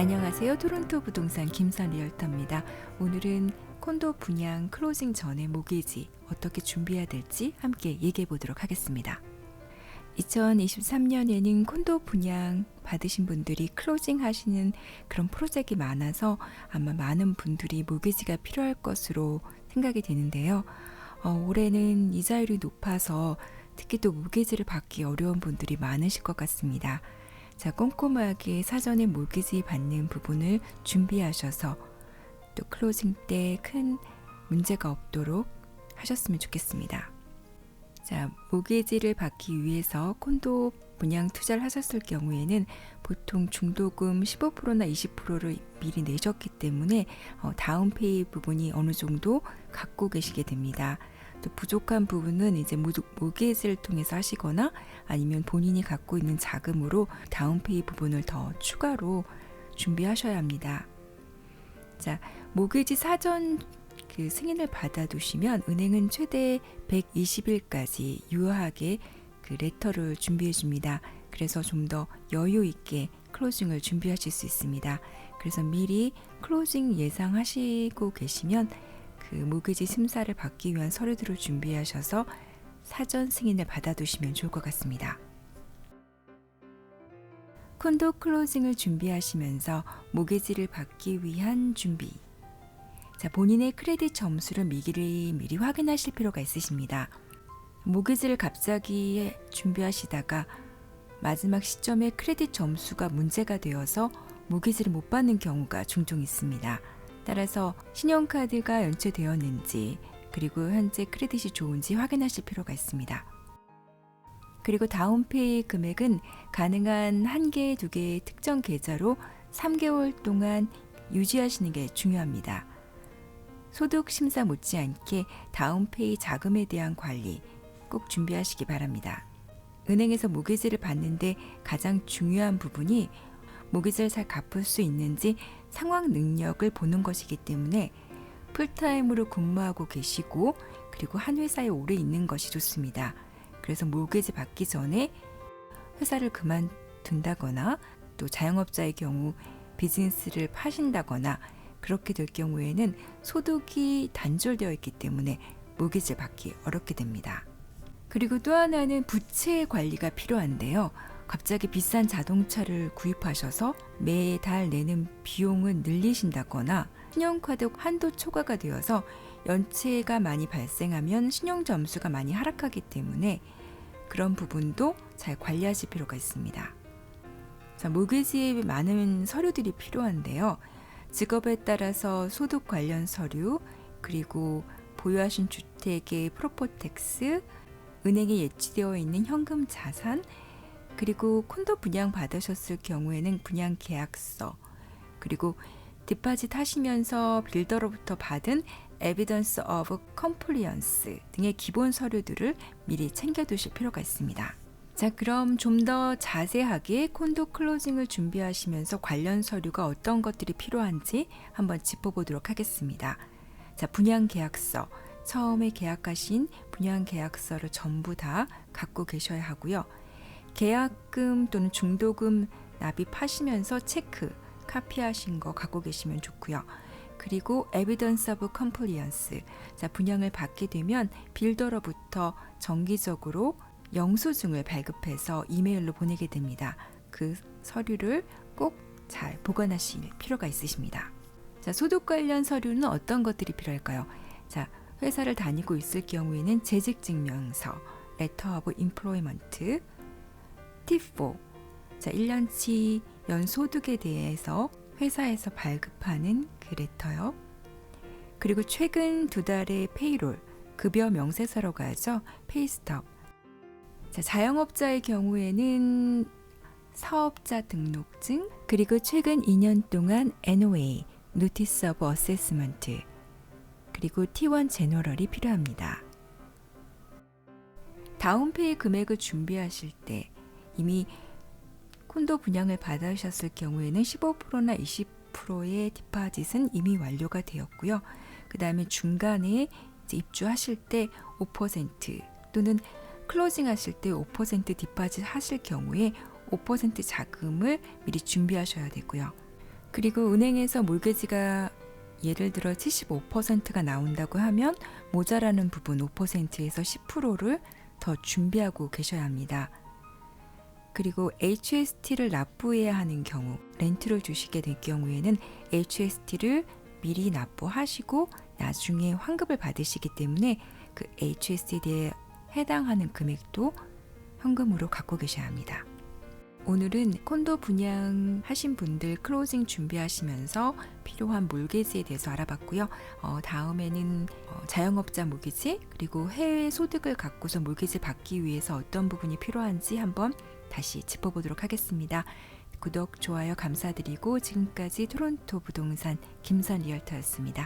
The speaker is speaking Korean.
안녕하세요. 토론토 부동산 김선 리얼터입니다. 오늘은 콘도 분양 클로징 전에 모기지 어떻게 준비해야 될지 함께 얘기해 보도록 하겠습니다. 2023년에는 콘도 분양 받으신 분들이 클로징 하시는 그런 프로젝트가 많아서 아마 많은 분들이 모기지가 필요할 것으로 생각이 되는데요. 어, 올해는 이자율이 높아서 특히 또 모기지를 받기 어려운 분들이 많으실 것 같습니다. 자, 꼼꼼하게 사전에 모기지 받는 부분을 준비하셔서 또 클로징 때 큰 문제가 없도록 하셨으면 좋겠습니다. 자, 모기지를 받기 위해서 콘도 분양 투자를 하셨을 경우에는 보통 중도금 15%나 20%를 미리 내셨기 때문에 어, 다운페이 부분이 어느 정도 갖고 계시게 됩니다. 또 부족한 부분은 이제 모기지를 통해서 하시거나 아니면 본인이 갖고 있는 자금으로 다운페이 부분을 더 추가로 준비하셔야 합니다. 자, 모기지 사전 그 승인을 받아두시면 은행은 최대 120일까지 유효하게 그 레터를 준비해 줍니다. 그래서 좀 더 여유 있게 클로징을 준비하실 수 있습니다. 그래서 미리 클로징 예상하시고 계시면 그 모기지 심사를 받기 위한 서류들을 준비하셔서 사전 승인을 받아두시면 좋을 것 같습니다. 콘도 클로징을 준비하시면서 모기지를 받기 위한 준비. 자, 본인의 크레딧 점수를 미리 미리 확인하실 필요가 있으십니다. 모기지를 갑자기 준비하시다가 마지막 시점에 크레딧 점수가 문제가 되어서 모기지를 못 받는 경우가 종종 있습니다. 따라서 신용카드가 연체되었는지 그리고 현재 크레딧이 좋은지 확인하실 필요가 있습니다. 그리고 다운페이 금액은 가능한 한 개, 두 개의 특정 계좌로 3개월 동안 유지하시는 게 중요합니다. 소득 심사 못지않게 다운페이 자금에 대한 관리 꼭 준비하시기 바랍니다. 은행에서 모기지를 받는데 가장 중요한 부분이 모기지를 잘 갚을 수 있는지 상황 능력을 보는 것이기 때문에 풀타임으로 근무하고 계시고 그리고 한 회사에 오래 있는 것이 좋습니다. 그래서 모기지 받기 전에 회사를 그만둔다거나 또 자영업자의 경우 비즈니스를 파신다거나 그렇게 될 경우에는 소득이 단절되어 있기 때문에 모기지를 받기 어렵게 됩니다. 그리고 또 하나는 부채 관리가 필요한데요. 갑자기 비싼 자동차를 구입하셔서 매달 내는 비용을 늘리신다거나 신용카드 한도 초과가 되어서 연체가 많이 발생하면 신용 점수가 많이 하락하기 때문에 그런 부분도 잘 관리하실 필요가 있습니다. 자, 모기지에 많은 서류들이 필요한데요. 직업에 따라서 소득 관련 서류, 그리고 보유하신 주택의 프로포텍스, 은행에 예치되어 있는 현금 자산, 그리고 콘도 분양 받으셨을 경우에는 분양 계약서, 그리고 디파짓 하시면서 빌더로부터 받은 에비던스 오브 컴플리언스 등의 기본 서류들을 미리 챙겨 두실 필요가 있습니다. 자, 그럼 좀 더 자세하게 콘도 클로징을 준비하시면서 관련 서류가 어떤 것들이 필요한지 한번 짚어보도록 하겠습니다. 자, 분양 계약서. 처음에 계약하신 분양 계약서를 전부 다 갖고 계셔야 하고요. 계약금 또는 중도금 납입하시면서 체크, 카피하신 거 갖고 계시면 좋고요. 그리고 에비던스 오브 컴플리언스. 자, 분양을 받게 되면 빌더로부터 정기적으로 영수증을 발급해서 이메일로 보내게 됩니다. 그 서류를 꼭 잘 보관하실 필요가 있으십니다. 자, 소득 관련 서류는 어떤 것들이 필요할까요? 자, 회사를 다니고 있을 경우에는 재직 증명서, 레터 오브 임플로이먼트, T4. 자, 1년치 연소득에 대해서 회사에서 발급하는 그 레터요. 그리고 최근 두 달의 페이롤, 급여 명세서라고 하죠. 페이스톱. 자, 자영업자의 경우에는 사업자 등록증, 그리고 최근 2년 동안 NOA, 노티스 오브 어세스먼트, 그리고 T1 제너럴이 필요합니다. 다운페이 금액을 준비하실 때 이미 콘도 분양을 받으셨을 경우에는 15%나 20%의 디파짓은 이미 완료가 되었고요. 그 다음에 중간에 입주하실 때 5% 또는 클로징 하실 때 5% 디파짓 하실 경우에 5% 자금을 미리 준비하셔야 되고요. 그리고 은행에서 몰개지가 예를 들어 75%가 나온다고 하면 모자라는 부분 5%에서 10%를 더 준비하고 계셔야 합니다. 그리고 HST를 납부해야 하는 경우, 렌트를 주시게 될 경우에는 HST를 미리 납부하시고 나중에 환급을 받으시기 때문에 그 HST에 해당하는 금액도 현금으로 갖고 계셔야 합니다. 오늘은 콘도 분양하신 분들 클로징 준비하시면서 필요한 몰개지에 대해서 알아봤고요. 어, 다음에는 어, 자영업자 몰개지 그리고 해외 소득을 갖고서 몰개지 받기 위해서 어떤 부분이 필요한지 한번 다시 짚어보도록 하겠습니다. 구독, 좋아요 감사드리고 지금까지 토론토 부동산 김선 리얼터였습니다.